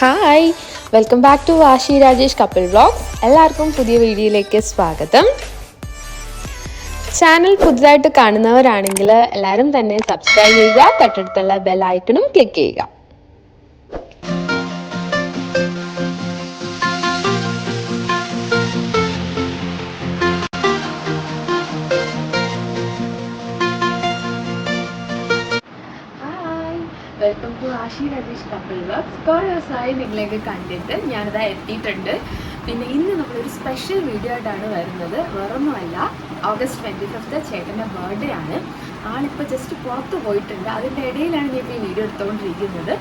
Hi welcome back to Vashi Rajesh couple vlogs എല്ലാവർക്കും പുതിയ വീഡിയോയിലേക്ക് സ്വാഗതം. ചാനൽ പുതുതായിട്ട് കാണുന്നവരാണെങ്കിൽ എല്ലാവരും തന്നെ സബ്സ്ക്രൈബ് ചെയ്യുക തൊട്ടടുത്തുള്ള ബെൽ ഐക്കണും ക്ലിക്ക് ചെയ്യുക. വെൽക്കം രതീഷ് കപ്പിൾ വർക്ക്സ് കുറേ ദിവസമായി നിങ്ങളെയൊക്കെ കണ്ടിട്ട് ഞാനിതാ എത്തിയിട്ടുണ്ട്. പിന്നെ ഇന്ന് നമ്മളൊരു സ്പെഷ്യൽ വീഡിയോ ആയിട്ടാണ് വരുന്നത്. വേറൊന്നുമല്ല ഓഗസ്റ്റ് ട്വന്റി ഫിഫ്ത്ത് ചേട്ടന്റെ ബർത്ത്ഡേ ആണ്. ആളിപ്പോൾ ജസ്റ്റ് പുറത്ത് പോയിട്ടുണ്ട്. അതിന്റെ ഇടയിലാണ് ഞാൻ ഈ വീഡിയോ എടുത്തുകൊണ്ടിരിക്കുന്നത്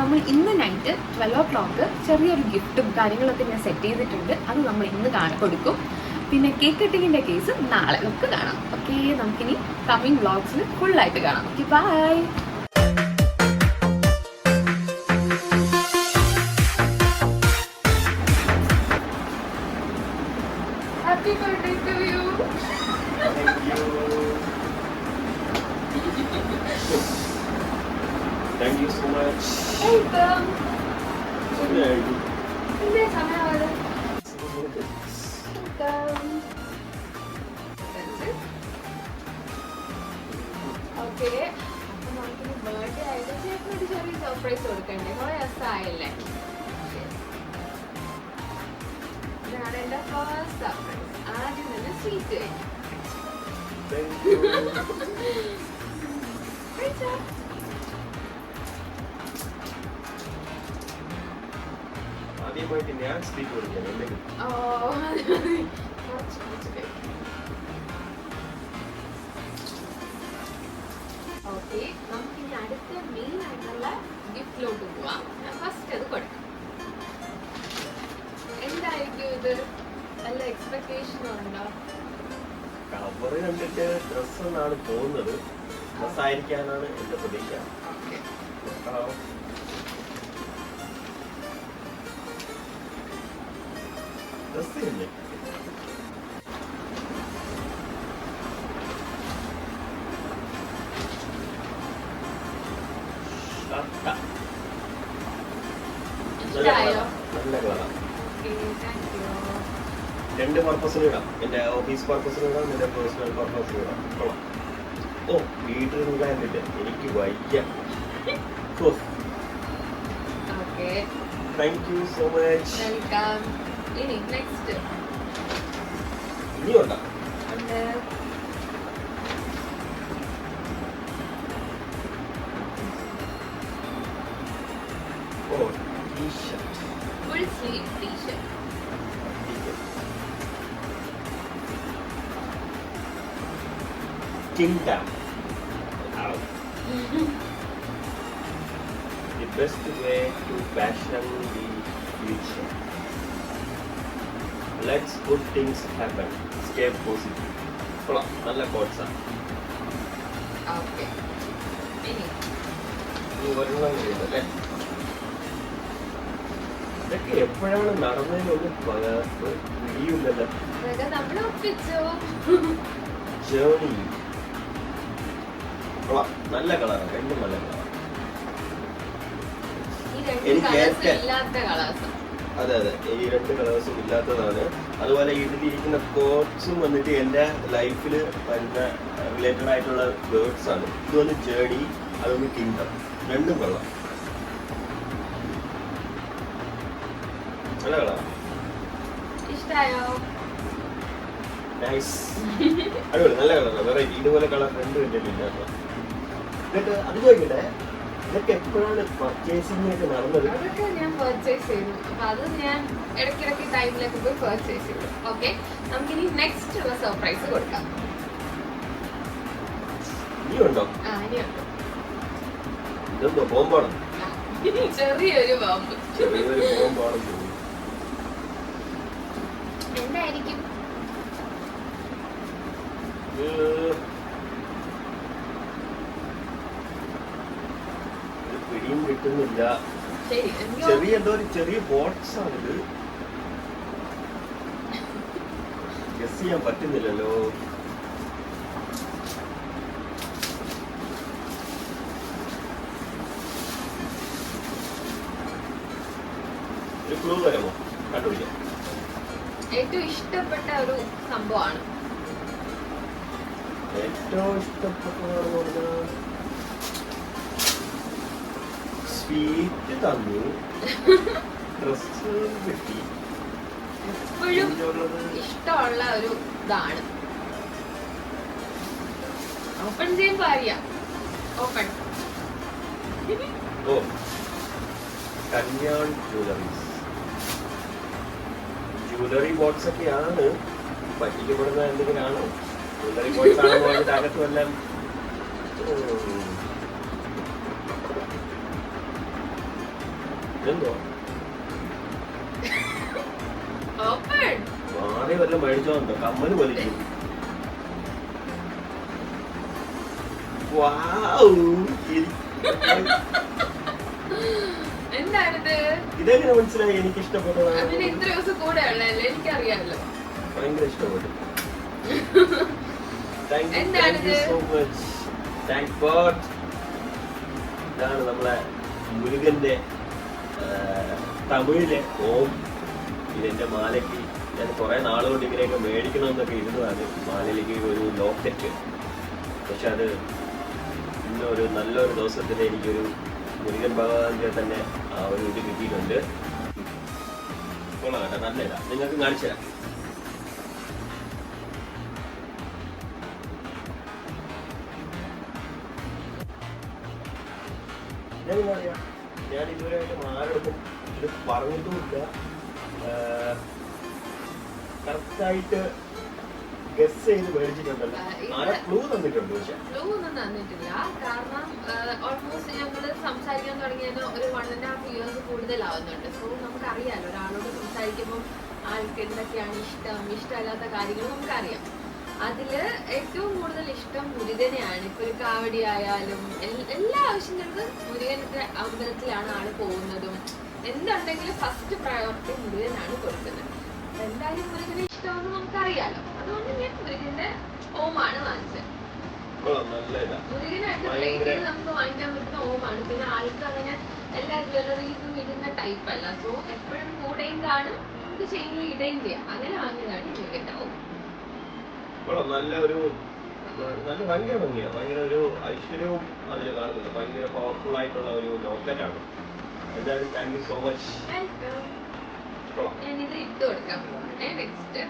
നമ്മൾ ഇന്ന് നൈറ്റ് ട്വൽവ് ഓ ക്ലോക്ക് ചെറിയൊരു ഗിഫ്റ്റും കാര്യങ്ങളൊക്കെ ഞാൻ സെറ്റ് ചെയ്തിട്ടുണ്ട്. അത് നമ്മൾ ഇന്ന് കാണാൻ കൊടുക്കും പിന്നെ കേക്ക് കട്ടിങ്ങിന്റെ കേസ് നാളെ നമുക്ക് കാണാം. ഓക്കെ നമുക്കിനി കമ്മിങ് വ്ളോഗ്സിൽ ഫുള്ളായിട്ട് കാണാം. Okay bye Yeah. എന്തേ സമയമായത്? Okay. അപ്പൊ നമുക്കിനി birthday ആയിട്ട് ചേട്ടനൊരു ചെറിയ surprise കൊടുക്കണ്ടേ? കുറെ ദിവസമായല്ലേ? ഇതാണ് എന്റെ first surprise. ആദ്യം തന്നെ സ്വീറ്റ് കഴിക്കാം. കഴിച്ചോ? ആദ്യമായിട്ട് ഞാൻ ഓ, കുറച്ച് കുറച്ച് ഓക്കെ നമുക്ക് ഇനി അടുത്ത മെയിൻ ആയിട്ടുള്ള ഗിഫ്റ്റിലോട്ട് പോവാം ഫസ്റ്റ് അത് കൊടുക്കാം എന്തായിരിക്കും ഇത് നല്ല എക്സ്പെക്ടേഷൻ ഉണ്ടോ കവർ കണ്ടിട്ട് ഡ്രസ് എന്നാണ് തോന്നുന്നത് ഡ്രസ് എന്റെ പ്രതീക്ഷ ഓക്കെ യു രണ്ട് പർപ്പസിന് ഇടാം. എന്റെ ഓഫീസ് പർപ്പസിന് ഇടാം എന്റെ പേഴ്സണൽ പർപ്പസിന് ഇടാം. കൊള്ളാം. ഓ വീട്ടിൽ കണ്ടില്ല എനിക്ക് വയ്യ. Thank you so much welcome ഇനി നെക്സ്റ്റ് ഇനിയുണ്ടോ ഉണ്ട് ഓ T shirt full sleeve T shirt Kingdom. the best way to fashion the future. Let's good things happen. Stay positive കൊള്ളാം നല്ല കോട്സാണ് ഇതൊക്കെ എപ്പോഴാണ് നടന്നതിനൊന്നും പിടിയില്ലല്ലോ ജേണി കൊള്ളാം നല്ല കളറാണ് രണ്ടും നല്ല കളറാണ് എനിക്ക് ഏറ്റവും- അതെ അതെ. ഈ രണ്ട് കളേഴ്സും ഇല്ലാത്തതാണ്. അതുപോലെ ഇതിലിരിക്കുന്ന കോഡ്സും വന്നിട്ട് എന്റെ ലൈഫിൽ വരുന്ന റിലേറ്റഡ് ആയിട്ടുള്ള വേർഡ്സ് ആണ്. ഇതൊന്ന് ജേണി അതൊന്ന് കിങ്ഡം രണ്ടും കൊള്ളാം. നല്ല കളാ നൈസ് അടിപൊളി. നല്ല കളറാണ് വെറൈറ്റി ഇതുപോലെ കളർ രണ്ടും എന്റെ പിന്നെ ഇതൊക്കെ അത് ചോദിക്കട്ടെ? ഇതൊക്കെ എപ്പോഴാണ് പർച്ചേസിംഗ് ഒക്കെ നടന്നത്? അതൊക്കെ ഞാൻ പർച്ചേസ് ചെയ്തു. അപ്പൊ അത് ഞാൻ ഇടയ്ക്കിടയ്ക്ക് ടൈമിലൊക്കെ പോയി പർച്ചേസ് ചെയ്തു. ഓക്കെ നമുക്കിനി നെക്സ്റ്റ് ഉള്ള സർപ്രൈസ് കൊടുക്കാം. ഇനിയുണ്ടോ? ആ ഇനിയുണ്ട്. ഇതെന്തോ ബോംബാണ്? ചെറിയൊരു ബോംബ്. ചെറിയൊരു തോന്നുന്നു. എന്തായിരിക്കും ഇത് ഒരു പിടിയും കിട്ടുന്നില്ല. ചെറിയ എന്തോ ഒരു ചെറിയ ബോട്ട്സ് ആണിത്. ഗസ് ചെയ്യാൻ പറ്റുന്നില്ലല്ലോ. ഒരു ക്ലൂ തരുമോ? കണ്ടുപിടിക്കാം. ഏറ്റവും ഇഷ്ടപ്പെട്ട ഒരു സംഭവമാണ്. ഏറ്റവും ഇഷ്ടപ്പെട്ടതെന്ന് സ്വീറ്റ് തന്നു. ഡ്രസ് കിട്ടി. എപ്പോഴും ഇഷ്ടമുള്ള ഒരു ഇതാണ്. ഓപ്പൺ ചെയ്യുമ്പോ അറിയാം ഓപ്പൺ ഓ. കല്യാൺ ജ്വല്ലറീസ് ജ്വല്ലറി ബോക്സ് ഒക്കെയാണ്. പറ്റിക്കപ്പെടുന്ന എന്തെങ്കിലും ആണോ? ജ്വല്ലറി ബോക്സ് ആണെന്ന് പറഞ്ഞിട്ട് അകത്ത് ഇതെന്തോ? മാറി വല്ല മേടിച്ചോണ്ടോ കമ്മൽ വലിക്കും ഇതെങ്ങനെ മനസ്സിലായി? എനിക്ക് ഇഷ്ടപ്പെട്ടതാണ് എനിക്കറിയാമല്ലോ. ഭയങ്കര ഇഷ്ടപ്പെട്ടു. ഇതാണ് നമ്മളെ മുരുകന്റെ തമിഴിലെ ഓം ഇതിന്റെ മാലയ്ക്ക്. ഞാൻ കുറേ നാളുകൊണ്ട് ഇങ്ങനെയൊക്കെ മേടിക്കണമെന്നൊക്കെ ഇരുന്നതാണ്. മാലയിലേക്ക് ഒരു ലോക്കറ്റ്. പക്ഷെ അത് ഇന്നൊരു നല്ലൊരു ദിവസത്തിൽ എനിക്കൊരു മുരുകൻ ഭഗവാന്റെ തന്നെ ആ ഒരു ഇത് കിട്ടിയിട്ടുണ്ട്. കൊള്ളാം നല്ല ഇതാ നിങ്ങൾക്ക് കാണിച്ചു തരാം. ഞാൻ ഇതുവരെയായിട്ട് ആരോടും ഇത് പറഞ്ഞിട്ടുമില്ല. കറക്റ്റായിട്ട് ഗസ് ചെയ്ത് മേടിച്ചിട്ടുണ്ടല്ലോ. ആരാ ക്ലൂ തന്നിട്ടുണ്ട്? പക്ഷെ ക്ലൂ ഒന്നും തന്നിട്ടില്ല. കാരണം ഓൾമോസ്റ്റ് ഞങ്ങൾ സംസാരിക്കാൻ തുടങ്ങിയത് ഒരു വൺ ആൻഡ് ഹാഫ് ഇയേഴ്സ് കൂടുതലാവുന്നുണ്ട്. സോ നമുക്കറിയാലോ ഒരാളോട് സംസാരിക്കുമ്പോൾ ആൾക്ക് എന്തൊക്കെയാണ് ഇഷ്ടം ഇഷ്ടമല്ലാത്ത കാര്യങ്ങൾ നമുക്കറിയാം. അതിൽ ഏറ്റവും കൂടുതൽ ഇഷ്ടം മുരുകനെയാണ്. ഇപ്പൊ ഒരു കാവടി ആയാലും എല്ലാ ആവശ്യങ്ങൾക്കും മുരുകന്റെ അമ്പലത്തിലാണ് ആൾ പോകുന്നതും. എന്തുണ്ടെങ്കിലും ഫസ്റ്റ് പ്രയോറിറ്റി മുരുകനാണ് കൊടുക്കുന്നത്. എന്തായാലും മുരുകനെ ഇഷ്ടമെന്ന് നമുക്കറിയാലോ. അതുകൊണ്ട് ഞാൻ മുരുകന്റെ ഓമാണ് വാങ്ങിച്ചത്. മുരുകനായിട്ട് ഭയങ്കര- relate നമുക്ക് വാങ്ങിക്കാൻ പറ്റുന്ന ഓമാണ് പിന്നെ ആൾക്ക് അങ്ങനെ എല്ലാ ജ്വല്ലറീസും ഇടുന്ന ടൈപ്പ് അല്ല. സോ എപ്പോഴും കൂടെയും കാണും നമുക്ക് ചെയിനിൽ ഇടുകയും ചെയ്യാം. അങ്ങനെ വാങ്ങിയതാണ് മുരുകന്റെ ഓം കൊള്ളാം നല്ല ഒരു നല്ല ഭയങ്കര ഭംഗിയാണ് ഭയങ്കര ഒരു ഐശ്വര്യവും അതിൽ കാണുന്നുണ്ട്. ഭയങ്കര പവർഫുൾ ആയിട്ടുള്ള ഒരു ലോക്കറ്റാണ് എന്തായാലും താങ്ക് യു സോ മച്ച് ഞാനിത് ഇട്ട് കൊടുക്കാൻ പോവാണ്. നെക്സ്റ്റ്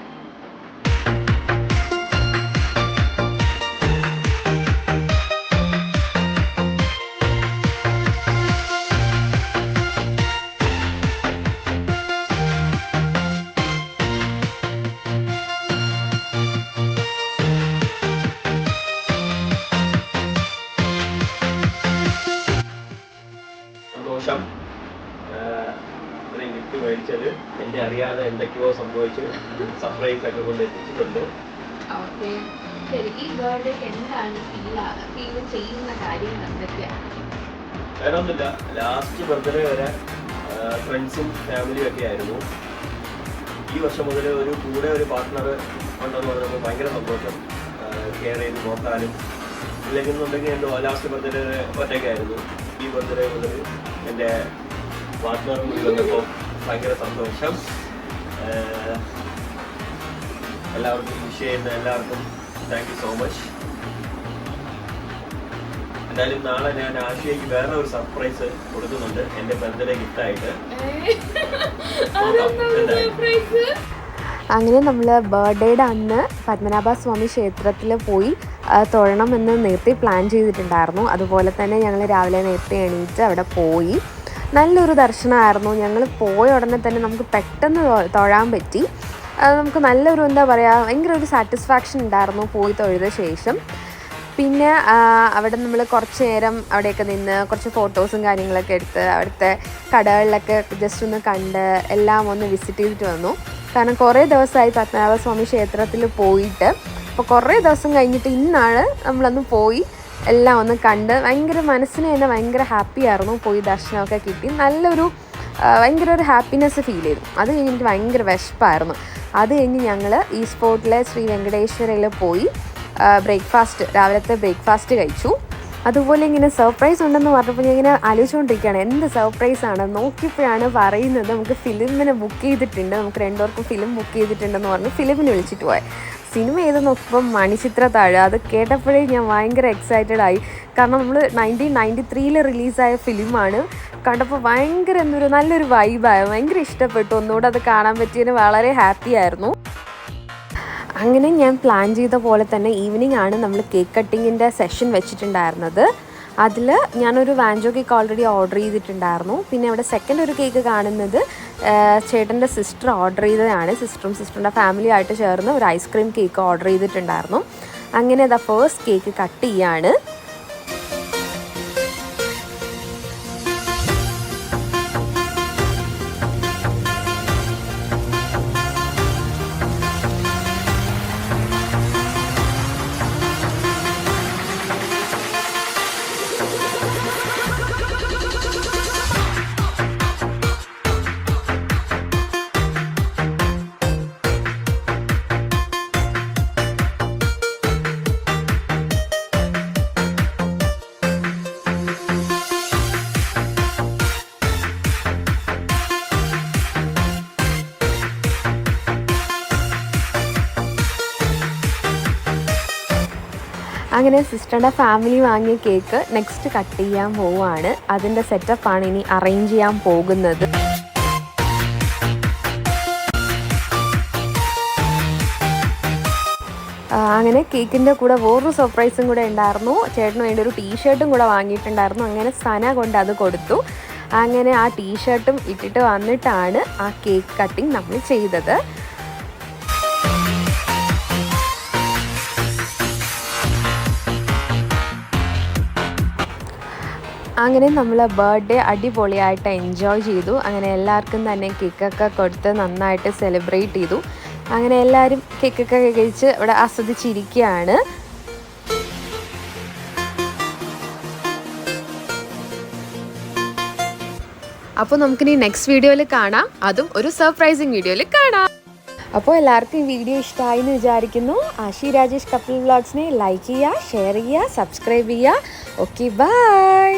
ആഹ് ഇത്രയും ഗിഫ്റ്റ് മേടിച്ചത്. എന്റെ അറിയാതെ എന്തൊക്കെയോ സംഭവിച്ചു. സർപ്രൈസ് ഒക്കെ കൊണ്ട് എത്തിച്ചിട്ടുണ്ട്. വേറൊന്നുമില്ല. വേറെ ഒന്നുമില്ല ലാസ്റ്റ് ബർത്ത്ഡേ വരെ ഫ്രണ്ട്സും ഫാമിലിയും ഒക്കെ ആയിരുന്നു. ഈ വർഷം മുതൽ ഒരു കൂടെ ഒരു പാർട്ട്ണർ ഉണ്ടെന്ന് പറഞ്ഞപ്പോൾ ഭയങ്കര സന്തോഷം. കെയർ ചെയ്ത് നോക്കാനും. ഇല്ലെങ്കിൽ എന്നുണ്ടെങ്കിൽ എന്റെ ലാസ്റ്റ് ബർത്ത്ഡേ ഒറ്റയ്ക്കായിരുന്നു. ഈ ബർത്ത്ഡേ മുതൽ എന്റെ പാർട്ട്ണർ കൂടി വന്നപ്പോൾ ഭയങ്കര സന്തോഷം. എല്ലാവർക്കും വിഷ് ചെയ്യുന്ന എല്ലാവർക്കും താങ്ക് യു സോ മച്ച് എന്തായാലും നാളെ ഞാൻ ആശയക്ക് വേറെ ഒരു സർപ്രൈസ് കൊടുക്കുന്നുണ്ട്. എന്റെ ബർത്ത്ഡേ ഗിഫ്റ്റായിട്ട് സർപ്രൈസ് അങ്ങനെ നമ്മൾ ബർത്ത്ഡേയുടെ അന്ന് പത്മനാഭ സ്വാമി ക്ഷേത്രത്തിൽ പോയി ആ, തൊഴണമെന്ന് നേരത്തെ പ്ലാൻ ചെയ്തിട്ടുണ്ടായിരുന്നു. അതുപോലെ തന്നെ ഞങ്ങൾ രാവിലെ നേരത്തെ എണീറ്റ് അവിടെ പോയി. നല്ലൊരു ദർശനമായിരുന്നു. ഞങ്ങൾ പോയ ഉടനെ തന്നെ നമുക്ക് പെട്ടെന്ന് തൊഴാൻ പറ്റി. നമുക്ക് നല്ലൊരു എന്താ പറയുക ഭയങ്കര ഒരു സാറ്റിസ്ഫാക്ഷൻ ഉണ്ടായിരുന്നു പോയി തൊഴുത ശേഷം. പിന്നെ അവിടെ നമ്മൾ കുറച്ച് നേരം അവിടെയൊക്കെ നിന്ന് കുറച്ച് ഫോട്ടോസും കാര്യങ്ങളൊക്കെ എടുത്ത് അവിടുത്തെ കടകളിലൊക്കെ ജസ്റ്റ് ഒന്ന് കണ്ട് എല്ലാം ഒന്ന് വിസിറ്റ് ചെയ്തിട്ട് വന്നു. കാരണം കുറേ ദിവസമായി പത്മനാഭസ്വാമി ക്ഷേത്രത്തിൽ പോയിട്ട് അപ്പോൾ കുറേ ദിവസം കഴിഞ്ഞിട്ട് ഇന്നാണ് നമ്മളൊന്ന് പോയി. എല്ലാം ഒന്ന് കണ്ട് ഭയങ്കര മനസ്സിന് തന്നെ ഭയങ്കര ഹാപ്പി ആയിരുന്നു പോയി ദർശനമൊക്കെ കിട്ടി. നല്ലൊരു ഭയങ്കര ഒരു ഹാപ്പിനെസ് ഫീൽ ചെയ്തു. അത് കഴിഞ്ഞിട്ട് ഭയങ്കര വിശപ്പായിരുന്നു. അത് കഴിഞ്ഞ് ഞങ്ങൾ ഈ സ്പോട്ടിലെ ശ്രീ വെങ്കടേശ്വരയിൽ പോയി ബ്രേക്ക്ഫാസ്റ്റ് രാവിലത്തെ ബ്രേക്ക്ഫാസ്റ്റ് കഴിച്ചു. അതുപോലെ ഇങ്ങനെ സർപ്രൈസ് ഉണ്ടെന്ന് പറഞ്ഞപ്പോൾ ഞാൻ ഇങ്ങനെ ആലോചിച്ചുകൊണ്ടിരിക്കുകയാണ് എന്ത് സർപ്രൈസ് ആണ്? നോക്കിയപ്പോഴാണ് പറയുന്നത് നമുക്ക് ഫിലിമിനെ ബുക്ക് ചെയ്തിട്ടുണ്ട് നമുക്ക് രണ്ടുപേർക്കും ഫിലിം ബുക്ക് ചെയ്തിട്ടുണ്ടെന്ന് പറഞ്ഞ് ഫിലിമിന് വിളിച്ചിട്ട് പോയത് സിനിമ ഏത് നോക്കുമ്പോൾ മണിച്ചിത്ര താഴെ. അത് കേട്ടപ്പോഴേ ഞാൻ ഭയങ്കര എക്സൈറ്റഡ് ആയി. കാരണം നമ്മൾ നയന്റീൻ നയന്റി ത്രീയിൽ റിലീസായ ഫിലിമാണ്. കണ്ടപ്പോൾ ഭയങ്കര എന്തൊരു നല്ലൊരു വൈബായ ഭയങ്കര ഇഷ്ടപ്പെട്ടു. ഒന്നുകൂടെ അത് കാണാൻ പറ്റിയതിന് വളരെ ഹാപ്പി ആയിരുന്നു. അങ്ങനെ ഞാൻ പ്ലാൻ ചെയ്ത പോലെ തന്നെ ഈവനിങ് ആണ് നമ്മൾ കേക്ക് കട്ടിങ്ങിന്റെ സെഷൻ വെച്ചിട്ടുണ്ടായിരുന്നത്. അതിൽ ഞാനൊരു വാൻജോ കേക്ക് ഓൾറെഡി ഓർഡർ ചെയ്തിട്ടുണ്ടായിരുന്നു. പിന്നെ അവിടെ സെക്കൻഡ് ഒരു കേക്ക് കാണുന്നത് ചേട്ടന്റെ സിസ്റ്റർ ഓർഡർ ചെയ്തതാണ്. സിസ്റ്ററും സിസ്റ്ററിന്റെ ഫാമിലി ആയിട്ട് ചേർന്ന് ഒരു ഐസ്ക്രീം കേക്ക് ഓർഡർ ചെയ്തിട്ടുണ്ടായിരുന്നു. അങ്ങനെ ദ ഫേസ്റ്റ് കേക്ക് കട്ട് ചെയ്യാണ്. അങ്ങനെ സിസ്റ്ററുടെ ഫാമിലി വാങ്ങിയ കേക്ക് നെക്സ്റ്റ് കട്ട് ചെയ്യാൻ പോവുകയാണ്. അതിന്റെ സെറ്റപ്പാണ് ഇനി അറേഞ്ച് ചെയ്യാൻ പോകുന്നത്. അങ്ങനെ കേക്കിന്റെ കൂടെ വേറൊരു സർപ്രൈസും കൂടെ ഉണ്ടായിരുന്നു. ചേട്ടന് വേണ്ടി ഒരു ടീഷർട്ടും കൂടെ വാങ്ങിയിട്ടുണ്ടായിരുന്നു. അങ്ങനെ സന കൊണ്ട് അത് കൊടുത്തു. അങ്ങനെ ആ ടീഷർട്ടും ഇട്ടിട്ട് വന്നിട്ടാണ് ആ കേക്ക് കട്ടിങ് നമ്മൾ ചെയ്തത്. അങ്ങനെ നമ്മൾ ബർത്ത്ഡേ അടിപൊളിയായിട്ട് എൻജോയ് ചെയ്തു. അങ്ങനെ എല്ലാവർക്കും തന്നെ കേക്കൊക്കെ കൊടുത്ത് നന്നായിട്ട് സെലിബ്രേറ്റ് ചെയ്തു. അങ്ങനെ എല്ലാവരും കേക്കൊക്കെ കഴിച്ച് ഇവിടെ ആസ്വദിച്ചിരിക്കുകയാണ്. അപ്പോൾ നമുക്കിനി നെക്സ്റ്റ് വീഡിയോയിൽ കാണാം. അതും ഒരു സർപ്രൈസിങ് വീഡിയോയിൽ കാണാം. അപ്പോൾ എല്ലാവർക്കും ഈ വീഡിയോ ഇഷ്ടമായി എന്ന് വിചാരിക്കുന്നു. ആശി രാജേഷ് കപ്പിൾ വ്ളോഗ്സിനെ ലൈക്ക് ചെയ്യുക ഷെയർ ചെയ്യുക സബ്സ്ക്രൈബ് ചെയ്യുക. Okay bye